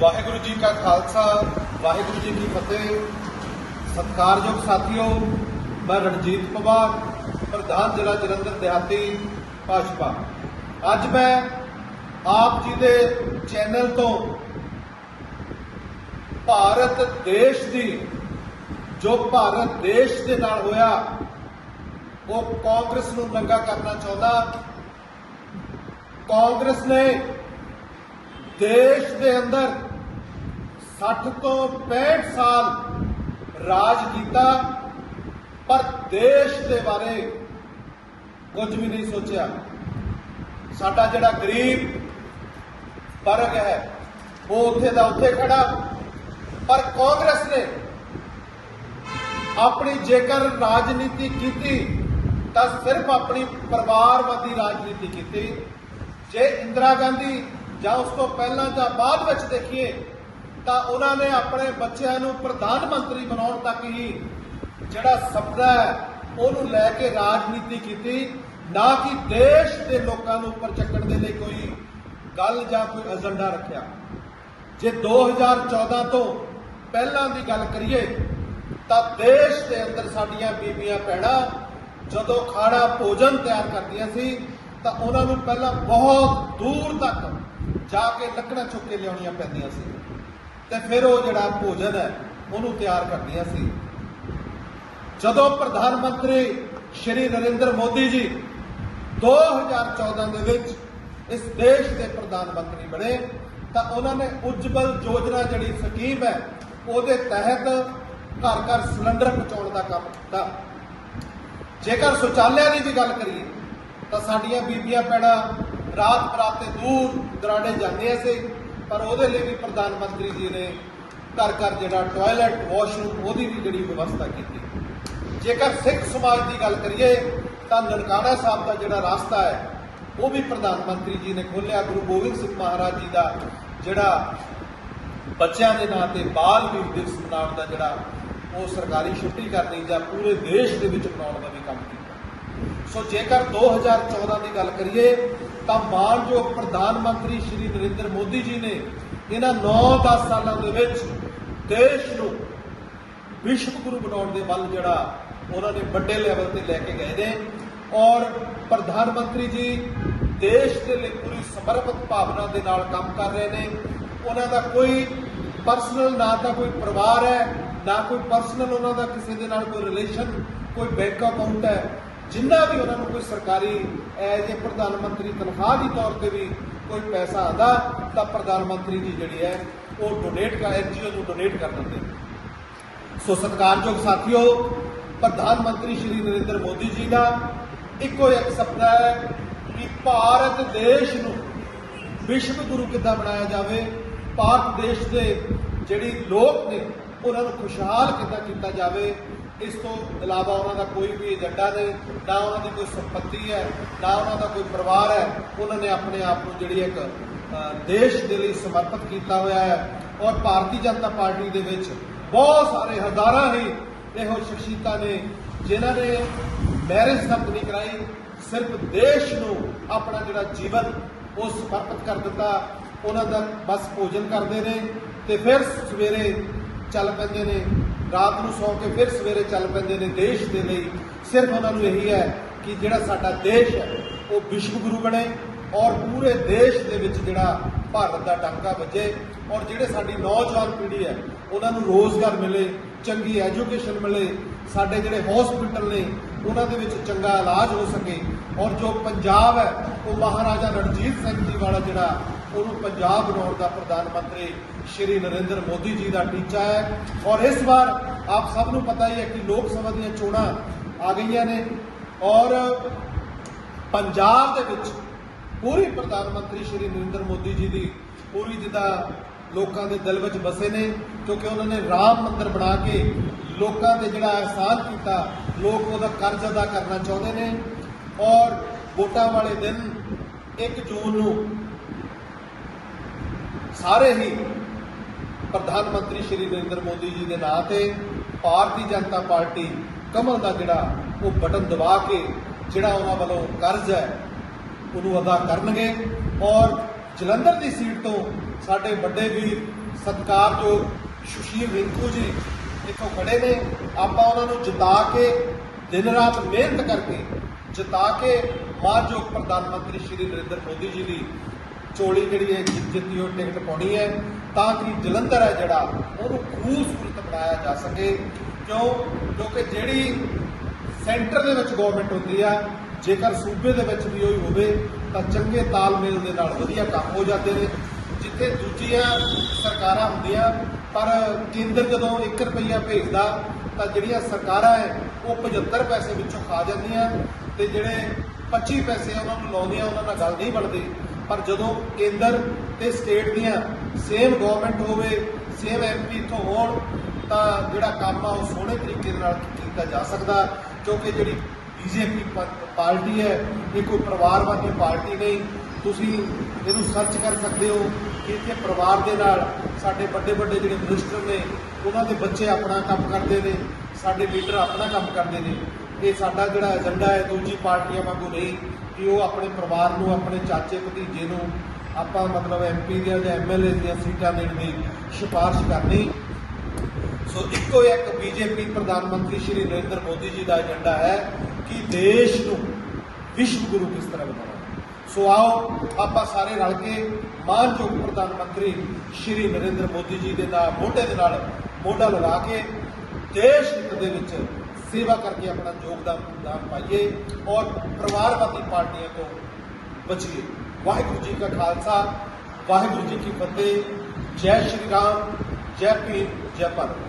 ਵਾਹਿਗੁਰੂ ਜੀ ਕਾ ਖਾਲਸਾ, ਵਾਹਿਗੁਰੂ ਜੀ ਕੀ ਫਤਿਹ। ਸਤਿਕਾਰਯੋਗ ਸਾਥੀਓ, ਮੈਂ ਰਣਜੀਤ ਪਵਾਰ, ਪ੍ਰਧਾਨ ਜ਼ਿਲ੍ਹਾ ਜਲੰਧਰ ਦਿਹਾਤੀ ਭਾਜਪਾ। ਅੱਜ ਮੈਂ ਆਪ ਜੀ ਦੇ ਚੈਨਲ ਤੋਂ ਭਾਰਤ ਦੇਸ਼ ਦੀ, ਜੋ ਭਾਰਤ ਦੇਸ਼ ਦੇ ਨਾਲ ਹੋਇਆ, ਉਹ ਕਾਂਗਰਸ ਨੂੰ ਨੰਗਾ ਕਰਨਾ ਚਾਹੁੰਦਾ। ਕਾਂਗਰਸ ਨੇ ਦੇਸ਼ ਦੇ ਅੰਦਰ 60 ਤੋਂ 65 ਸਾਲ ਰਾਜ ਕੀਤਾ, ਪਰ ਦੇਸ਼ ਦੇ ਬਾਰੇ ਕੁਝ ਵੀ ਨਹੀਂ ਸੋਚਿਆ। ਸਾਡਾ ਜਿਹੜਾ ਗਰੀਬ ਵਰਗ ਹੈ, ਉਹ ਉੱਥੇ ਦਾ ਉੱਥੇ ਖੜਾ। ਪਰ ਕਾਂਗਰਸ ਨੇ ਆਪਣੀ ਜੇਕਰ ਰਾਜਨੀਤੀ ਕੀਤੀ, ਤਾਂ ਸਿਰਫ ਆਪਣੀ ਪਰਿਵਾਰਵਾਦੀ ਰਾਜਨੀਤੀ ਕੀਤੀ। ਜੇ ਇੰਦਰਾ ਗਾਂਧੀ ਜਾਂ ਉਸ ਤੋਂ ਪਹਿਲਾਂ ਜਾਂ ਬਾਅਦ ਵਿੱਚ ਦੇਖੀਏ ਤਾਂ ਉਹਨਾਂ ਨੇ ਆਪਣੇ ਬੱਚਿਆਂ ਨੂੰ ਪ੍ਰਧਾਨ ਮੰਤਰੀ ਬਣਾਉਣ ਤੱਕ ਹੀ ਜਿਹੜਾ ਸੁਪਨਾ ਹੈ, ਉਹਨੂੰ ਲੈ ਕੇ ਰਾਜਨੀਤੀ ਕੀਤੀ। ਨਾ ਕਿ ਦੇਸ਼ ਦੇ ਲੋਕਾਂ ਨੂੰ ਉੱਪਰ ਚੱਕਣ ਦੇ ਲਈ ਕੋਈ ਗੱਲ ਜਾਂ ਕੋਈ ਏਜੰਡਾ ਰੱਖਿਆ। ਜੇ 2014 ਤੋਂ ਪਹਿਲਾਂ ਦੀ ਗੱਲ ਕਰੀਏ, ਤਾਂ ਦੇਸ਼ ਦੇ ਅੰਦਰ ਸਾਡੀਆਂ ਬੀਬੀਆਂ ਭੈਣਾਂ ਜਦੋਂ ਖਾਣਾ ਭੋਜਨ ਤਿਆਰ ਕਰਦੀਆਂ ਸੀ, ਤਾਂ ਉਹਨਾਂ ਨੂੰ ਪਹਿਲਾਂ ਬਹੁਤ ਦੂਰ ਤੱਕ ਜਾ ਕੇ ਲੱਕੜਾਂ ਚੁੱਕ ਕੇ ਲਿਆਉਣੀਆਂ ਪੈਂਦੀਆਂ ਸੀ। ਤੇ ਫਿਰ ਉਹ ਜਿਹੜਾ ਭੋਜਨ ਹੈ, ਉਹਨੂੰ ਤਿਆਰ ਕਰਦੀਆਂ ਸੀ। ਜਦੋਂ ਪ੍ਰਧਾਨ ਮੰਤਰੀ ਸ਼੍ਰੀ ਨਰਿੰਦਰ ਮੋਦੀ ਜੀ 2014 ਦੇ ਵਿੱਚ ਇਸ ਦੇਸ਼ ਦੇ ਪ੍ਰਧਾਨ ਮੰਤਰੀ ਬਣੇ, ਤਾਂ ਉਹਨਾਂ ਨੇ ਉਜਵਲ ਯੋਜਨਾ ਜਿਹੜੀ ਸਕੀਮ ਹੈ, ਉਹਦੇ ਤਹਿਤ ਘਰ ਘਰ ਸਿਲੰਡਰ ਪਹੁੰਚਾਉਣ ਦਾ ਕੰਮ ਕੀਤਾ। ਜੇਕਰ ਸ਼ੌਚਾਲਿਆਂ ਦੀ ਵੀ ਗੱਲ ਕਰੀਏ, ਤਾਂ ਸਾਡੀਆਂ ਬੀਬੀਆਂ ਪੈਣਾ ਰਾਤ ਬਰਾਤੇ ਦੂਰ ਦਰਾਡੇ ਜਾਂਦੀਆਂ ਸੀ। ਪਰ ਉਹਦੇ ਲਈ ਵੀ ਪ੍ਰਧਾਨ ਮੰਤਰੀ ਜੀ ਨੇ ਘਰ ਘਰ ਜਿਹੜਾ ਟਾਇਲਟ ਵਾਸ਼ਰੂਮ ਉਹਦੀ ਵੀ ਜਿਹੜੀ ਵਿਵਸਥਾ ਕੀਤੀ। ਜੇਕਰ ਸਿੱਖ ਸਮਾਜ ਦੀ ਗੱਲ ਕਰੀਏ, ਤਾਂ ਨਨਕਾਣਾ ਸਾਹਿਬ ਦਾ ਜਿਹੜਾ ਰਸਤਾ ਹੈ, ਉਹ ਵੀ ਪ੍ਰਧਾਨ ਮੰਤਰੀ ਜੀ ਨੇ ਖੋਲ੍ਹਿਆ। ਗੁਰੂ ਗੋਬਿੰਦ ਸਿੰਘ ਮਹਾਰਾਜ ਜੀ ਦਾ ਜਿਹੜਾ ਬੱਚਿਆਂ ਦੇ ਨਾਂ ਤੇ ਬਾਲ ਵੀਰ ਦਿਵਸ ਮਨਾਉਣ ਦਾ ਜਿਹੜਾ ਉਹ ਸਰਕਾਰੀ ਛੁੱਟੀ ਕਰਨੀ ਜਾਂ ਪੂਰੇ ਦੇਸ਼ ਦੇ ਵਿੱਚ ਮਨਾਉਣ ਦਾ ਵੀ ਕੰਮ ਕੀਤਾ। ਸੋ ਜੇਕਰ 2014 ਦੀ ਗੱਲ ਕਰੀਏ, ਤਾਂ ਮਾਨਯੋਗ ਪ੍ਰਧਾਨ ਮੰਤਰੀ ਸ਼੍ਰੀ ਨਰਿੰਦਰ ਮੋਦੀ ਜੀ ਨੇ ਇਹਨਾਂ 9-10 ਸਾਲਾਂ ਦੇ ਵਿੱਚ ਦੇਸ਼ ਨੂੰ ਵਿਸ਼ਵ ਗੁਰੂ ਬਣਾਉਣ ਦੇ ਵੱਲ ਜਿਹੜਾ ਉਹਨਾਂ ਨੇ ਵੱਡੇ ਲੈਵਲ ਤੇ ਲੈ ਕੇ ਗਏ ਨੇ। ਔਰ ਪ੍ਰਧਾਨ ਮੰਤਰੀ ਜੀ ਦੇਸ਼ ਦੇ ਲਈ ਪੂਰੀ ਸਮਰਪਿਤ ਭਾਵਨਾ ਦੇ ਨਾਲ ਕੰਮ ਕਰ ਰਹੇ ਨੇ। ਉਹਨਾਂ ਦਾ ਕੋਈ ਪਰਸਨਲ ਨਾ ਤਾਂ ਕੋਈ ਪਰਿਵਾਰ ਹੈ, ਨਾ ਕੋਈ ਪਰਸਨਲ ਉਹਨਾਂ ਦਾ ਕਿਸੇ ਦੇ ਨਾਲ ਕੋਈ ਰਿਲੇਸ਼ਨ ਕੋਈ ਬੈਂਕ ਅਕਾਊਂਟ ਹੈ ਜਿੰਨਾ ਵੀ ਉਹਨਾਂ ਨੂੰ ਕੋਈ ਸਰਕਾਰੀ ਐਜ ਏ ਪ੍ਰਧਾਨ ਮੰਤਰੀ ਤਨਖਾਹ ਦੀ ਤੌਰ ਤੇ ਵੀ ਕੋਈ ਪੈਸਾ ਆਉਂਦਾ, ਤਾਂ ਪ੍ਰਧਾਨ ਮੰਤਰੀ ਜੀ ਜਿਹੜੀ ਹੈ, ਉਹ ਡੋਨੇਟ ਕਰ ਐਨਜੀਓ ਨੂੰ ਡੋਨੇਟ ਕਰ ਦਿੰਦੇ ਸੋ ਸਤਿਕਾਰਯੋਗ ਸਾਥੀਓ, ਪ੍ਰਧਾਨ ਮੰਤਰੀ ਸ਼੍ਰੀ ਨਰਿੰਦਰ ਮੋਦੀ ਜੀ ਦਾ ਇੱਕੋ ਇੱਕ ਸੁਪਨਾ ਹੈ ਕਿ ਭਾਰਤ ਦੇਸ਼ ਨੂੰ ਵਿਸ਼ਵ ਗੁਰੂ ਕਿੱਦਾਂ ਬਣਾਇਆ ਜਾਵੇ, ਭਾਰਤ ਦੇਸ਼ ਦੇ ਜਿਹੜੀ ਲੋਕ ਨੇ, ਉਹਨਾਂ ਨੂੰ ਖੁਸ਼ਹਾਲ ਕਿੱਦਾਂ ਕੀਤਾ ਜਾਵੇ ਇਸ ਤੋਂ ਇਲਾਵਾ ਉਹਨਾਂ ਦਾ ਕੋਈ ਵੀ ਏਜੰਡਾ ਨਹੀਂ ਨਾ ਉਹਨਾਂ ਦੀ ਕੋਈ ਸੰਪਤੀ ਹੈ, ਨਾ ਉਹਨਾਂ ਦਾ ਕੋਈ ਪਰਿਵਾਰ ਹੈ, ਉਹਨਾਂ ਨੇ ਆਪਣੇ ਆਪ ਨੂੰ ਜਿਹੜੀ ਇੱਕ ਦੇਸ਼ ਦੇ ਲਈ ਸਮਰਪਿਤ ਕੀਤਾ ਹੋਇਆ ਹੈ ਔਰ ਭਾਰਤੀ ਜਨਤਾ ਪਾਰਟੀ ਦੇ ਵਿੱਚ ਬਹੁਤ ਸਾਰੇ ਹਜ਼ਾਰਾਂ ਹੀ ਇਹੋ ਸ਼ਖਸੀਅਤਾਂ ਨੇ ਜਿਨ੍ਹਾਂ ਨੇ ਮੈਰਿਜ ਤੱਕ ਨਹੀਂ ਕਰਾਈ, ਸਿਰਫ ਦੇਸ਼ ਨੂੰ ਆਪਣਾ ਜਿਹੜਾ ਜੀਵਨ ਉਹ ਸਮਰਪਿਤ ਕਰ ਦਿੱਤਾ, ਉਹਨਾਂ ਦਾ ਬਸ ਭੋਜਨ ਕਰਦੇ ਨੇ ਤੇ ਫਿਰ ਸਵੇਰੇ ਚੱਲ ਪੈਂਦੇ ਨੇ ਰਾਤ ਨੂੰ ਸੌਂ ਕੇ ਫਿਰ ਸਵੇਰੇ ਚੱਲ ਪੈਂਦੇ ਨੇ ਦੇਸ਼ ਦੇ ਲਈ। ਸਿਰਫ ਉਹਨਾਂ ਨੂੰ ਇਹੀ ਹੈ ਕਿ ਜਿਹੜਾ ਸਾਡਾ ਦੇਸ਼ ਹੈ, ਉਹ ਵਿਸ਼ਵ ਗੁਰੂ ਬਣੇ ਔਰ ਪੂਰੇ ਦੇਸ਼ ਦੇ ਵਿੱਚ ਜਿਹੜਾ ਭਾਰਤ ਦਾ ਟਾਂਕਾ ਵੱਜੇ ਔਰ ਜਿਹੜੇ ਸਾਡੀ ਨੌਜਵਾਨ ਪੀੜ੍ਹੀ ਹੈ, ਉਹਨਾਂ ਨੂੰ ਰੋਜ਼ਗਾਰ ਮਿਲੇ, ਚੰਗੀ ਐਜੂਕੇਸ਼ਨ ਮਿਲੇ, ਸਾਡੇ ਜਿਹੜੇ ਹਸਪੀਟਲ ਨੇ, ਉਹਨਾਂ ਦੇ ਵਿੱਚ ਚੰਗਾ ਇਲਾਜ ਹੋ ਸਕੇ ਔਰ ਜੋ ਪੰਜਾਬ ਹੈ, ਉਹ ਮਹਾਰਾਜਾ ਰਣਜੀਤ ਸਿੰਘ ਜੀ ਵਾਲਾ ਜਿਹੜਾ ਉਹਨੂੰ ਪੰਜਾਬ ਬਣਾਉਣ ਦਾ ਪ੍ਰਧਾਨ ਮੰਤਰੀ ਸ਼੍ਰੀ ਨਰਿੰਦਰ ਮੋਦੀ ਜੀ ਦਾ ਟੀਚਾ ਹੈ। ਔਰ ਇਸ ਵਾਰ ਆਪ ਸਭ ਨੂੰ ਪਤਾ ਹੀ ਹੈ ਕਿ ਲੋਕ ਸਭਾ ਦੀਆਂ ਚੋਣਾਂ ਆ ਗਈਆਂ ਨੇ। ਔਰ ਪੰਜਾਬ ਦੇ ਵਿੱਚ ਪੂਰੀ ਪ੍ਰਧਾਨ ਮੰਤਰੀ ਸ਼੍ਰੀ ਨਰਿੰਦਰ ਮੋਦੀ ਜੀ ਦੀ ਪੂਰੀ ਜਿੱਦਾਂ ਲੋਕਾਂ ਦੇ ਦਿਲ ਵਿੱਚ ਵਸੇ ਨੇ, ਕਿਉਂਕਿ ਉਹਨਾਂ ਨੇ ਰਾਮ ਮੰਦਿਰ ਬਣਾ ਕੇ ਲੋਕਾਂ ਤੇ ਜਿਹੜਾ ਅਹਿਸਾਨ ਕੀਤਾ, ਲੋਕ ਉਹਦਾ ਕਰਜ਼ ਅਦਾ ਕਰਨਾ ਚਾਹੁੰਦੇ ਨੇ। ਔਰ ਵੋਟਾਂ ਵਾਲੇ ਦਿਨ 1 ਜੂਨ ਨੂੰ ਸਾਰੇ ਹੀ ਪ੍ਰਧਾਨ ਮੰਤਰੀ ਸ਼੍ਰੀ ਨਰਿੰਦਰ ਮੋਦੀ ਜੀ ਦੇ ਨਾਂ ਤੇ ਭਾਰਤੀ ਜਨਤਾ ਪਾਰਟੀ ਕਮਲ ਦਾ ਜਿਹੜਾ ਉਹ ਬਟਨ ਦਬਾ ਕੇ ਜਿਹੜਾ ਉਹਨਾਂ ਵੱਲੋਂ ਕਰਜ਼ ਹੈ, ਉਹਨੂੰ ਅਦਾ ਕਰਨਗੇ। ਔਰ ਜਲੰਧਰ ਦੀ ਸੀਟ ਤੋਂ ਸਾਡੇ ਵੱਡੇ ਵੀਰ ਸਤਿਕਾਰਯੋਗ ਸੁਸ਼ੀਲ ਰਿੰਕੂ ਜੀ ਇੱਥੋਂ ਖੜੇ ਨੇ। ਆਪਾਂ ਉਹਨਾਂ ਨੂੰ ਜਿਤਾ ਕੇ ਦਿਨ ਰਾਤ ਮਿਹਨਤ ਕਰਕੇ ਜਿਤਾ ਕੇ ਮਾਨਯੋਗ ਪ੍ਰਧਾਨ ਮੰਤਰੀ ਸ਼੍ਰੀ ਨਰਿੰਦਰ ਮੋਦੀ ਜੀ ਦੀ ਚੋਲੀ ਜਿਹੜੀ ਹੈ, ਜਿੱਤੀ ਉਹ ਟਿਕਟ ਪਾਉਣੀ ਹੈ। ਤਾਂ ਕਿ ਜਲੰਧਰ ਹੈ ਜਿਹੜਾ, ਉਹਨੂੰ ਖੂਬਸੂਰਤ ਬਣਾਇਆ ਜਾ ਸਕੇ। ਕਿਉਂ? ਕਿਉਂਕਿ ਜਿਹੜੀ ਸੈਂਟਰ ਦੇ ਵਿੱਚ ਗਵਰਨਮੈਂਟ ਹੁੰਦੀ ਆ, ਜੇਕਰ ਸੂਬੇ ਦੇ ਵਿੱਚ ਵੀ ਉਹੀ ਹੋਵੇ, ਤਾਂ ਚੰਗੇ ਤਾਲਮੇਲ ਦੇ ਨਾਲ ਵਧੀਆ ਕੰਮ ਹੋ ਜਾਂਦੇ ਨੇ। ਜਿੱਥੇ ਦੂਜੀਆਂ ਸਰਕਾਰਾਂ ਹੁੰਦੀਆਂ, ਪਰ ਕੇਂਦਰ ਜਦੋਂ 1 ਰੁਪਈਆ ਭੇਜਦਾ, ਤਾਂ ਜਿਹੜੀਆਂ ਸਰਕਾਰਾਂ ਹੈ, ਉਹ 75 ਪੈਸੇ ਵਿੱਚੋਂ ਖਾ ਜਾਂਦੀਆਂ। ਤੇ ਜਿਹੜੇ 25 ਪੈਸੇ ਉਹਨਾਂ ਨੂੰ ਲਾਉਂਦੀਆਂ, ਉਹਨਾਂ ਨਾਲ ਗੱਲ ਨਹੀਂ ਬਣਦੀ। ਪਰ ਜਦੋਂ ਕੇਂਦਰ ਤੇ ਸਟੇਟ ਦੀਆਂ ਸੇਮ ਗਵਰਨਮੈਂਟ ਹੋਵੇ, ਸੇਮ ਐਮਪੀ ਇੱਥੋਂ ਹੋਣ, ਤਾਂ ਜਿਹੜਾ ਕੰਮ ਆ ਉਹ ਸੋਹਣੇ ਤਰੀਕੇ ਦੇ ਨਾਲ ਕੀਤਾ ਜਾ ਸਕਦਾ, ਕਿਉਂਕਿ ਜਿਹੜੀ ਬੀਜੇਪੀ ਪਾਰਟੀ ਹੈ, ਇਹ ਕੋਈ ਪਰਿਵਾਰਵਾਦੀ ਪਾਰਟੀ ਨਹੀਂ। ਤੁਸੀਂ ਇਹਨੂੰ ਸਰਚ ਕਰ ਸਕਦੇ ਹੋ ਕਿ ਇੱਥੇ ਪਰਿਵਾਰ ਦੇ ਨਾਲ ਸਾਡੇ ਵੱਡੇ ਵੱਡੇ ਜਿਹੜੇ ਮਿਨਿਸਟਰ ਨੇ, ਉਹਨਾਂ ਦੇ ਬੱਚੇ ਆਪਣਾ ਕੰਮ ਕਰਦੇ ਨੇ, ਸਾਡੇ ਲੀਡਰ ਆਪਣਾ ਕੰਮ ਕਰਦੇ ਨੇ। ਇਹ ਸਾਡਾ ਜਿਹੜਾ ਏਜੰਡਾ ਹੈ, ਦੂਜੀ ਪਾਰਟੀਆਂ ਵਾਂਗੂ ਨਹੀਂ, ਕਿ ਉਹ ਆਪਣੇ ਪਰਿਵਾਰ ਨੂੰ, ਆਪਣੇ ਚਾਚੇ ਭਤੀਜੇ ਨੂੰ ਆਪਾਂ ਮਤਲਬ ਐਮਪੀ ਦੀਆਂ ਜਾਂ ਐਮਐਲਏ ਦੀਆਂ ਸੀਟਾਂ ਦੇਣ ਦੀ ਸਿਫਾਰਿਸ਼ ਕਰਨੀ। ਸੋ ਇੱਕੋ ਇੱਕ ਬੀਜੇਪੀ ਪ੍ਰਧਾਨ ਮੰਤਰੀ ਸ਼੍ਰੀ ਨਰਿੰਦਰ ਮੋਦੀ ਜੀ ਦਾ ਏਜੰਡਾ ਹੈ ਕਿ ਦੇਸ਼ ਨੂੰ, ਵਿਸ਼ਵ ਗੁਰੂ ਕਿਸ ਤਰ੍ਹਾਂ ਬਣਾਉਣਾ। ਸੋ ਆਓ ਆਪਾਂ ਸਾਰੇ ਰਲ ਕੇ ਮਾਨਯੋਗ ਪ੍ਰਧਾਨ ਮੰਤਰੀ ਸ਼੍ਰੀ ਨਰਿੰਦਰ ਮੋਦੀ ਜੀ ਦੇ ਨਾਲ, ਮੋਢੇ ਦੇ ਨਾਲ ਮੋਢਾ ਲਗਾ ਕੇ ਦੇਸ਼ ਹਿੱਤ ਦੇ ਵਿੱਚ ਸੇਵਾ ਕਰਕੇ ਆਪਣਾ ਯੋਗਦਾਨ ਪਾਈਏ ਔਰ ਪਰਿਵਾਰਵਾਦੀ ਪਾਰਟੀਆਂ ਤੋਂ ਬਚੀਏ। ਵਾਹਿਗੁਰੂ ਜੀ ਕਾ ਖਾਲਸਾ, ਵਾਹਿਗੁਰੂ ਜੀ ਕੀ ਫਤਿਹ। ਜੈ ਸ਼੍ਰੀ ਰਾਮ, ਜੈ ਭੀਮ, ਜੈ ਭਾਰਤ।